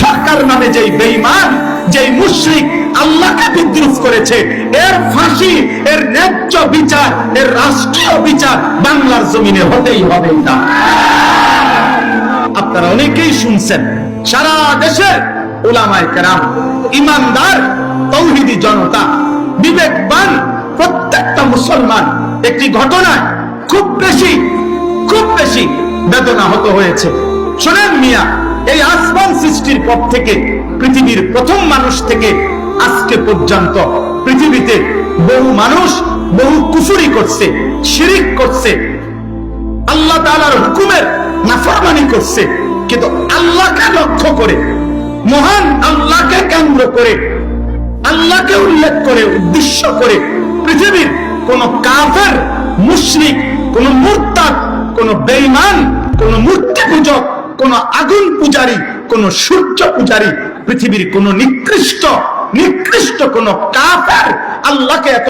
সরকার নামে যেই বেঈমান, যেই মুশরিক আল্লাহকে বিদ্রুপ করেছে, এর ফাঁসি, এর ন্যায্য বিচার, এর রাষ্ট্রীয় বিচার বাংলার জমিনে হতেই হবে না। আপনারা অনেকেই শুনছেন, সারা দেশের ওলামায় কেরাম, ইমানদার, তৌহিদি জনতা, বিবেকবান প্রত্যেকটা মুসলমান একটি ঘটনায় খুব বেশি খুব বেশি বেদনা হত হয়েছে। শোনেন মিয়া, এই আসমান সৃষ্টির পর থেকে পৃথিবীর প্রথম মানুষ থেকে আজকে পর্যন্ত পৃথিবীতে বহু মানুষ বহু কুফুরি করছে, শিরিক করছে, আল্লাহ তাআলার হুকুমের নাফরমানি করছে। কিন্তু আল্লাহকে লক্ষ্য করে, মহান আল্লাহকে কেন্দ্র করে, আল্লাহকে উল্লেখ করে, উদ্দেশ্য করে পৃথিবীর কোন কাফের, মুশরিক, কোন মুরতাদ, কোন বেইমান কোন মূর্তি পূজক, কোন আগুন পূজারী কোন সূর্য পূজারী পৃথিবীর কোন নিকৃষ্ট নিকৃষ্ট কোন কাফের আল্লাহকে এত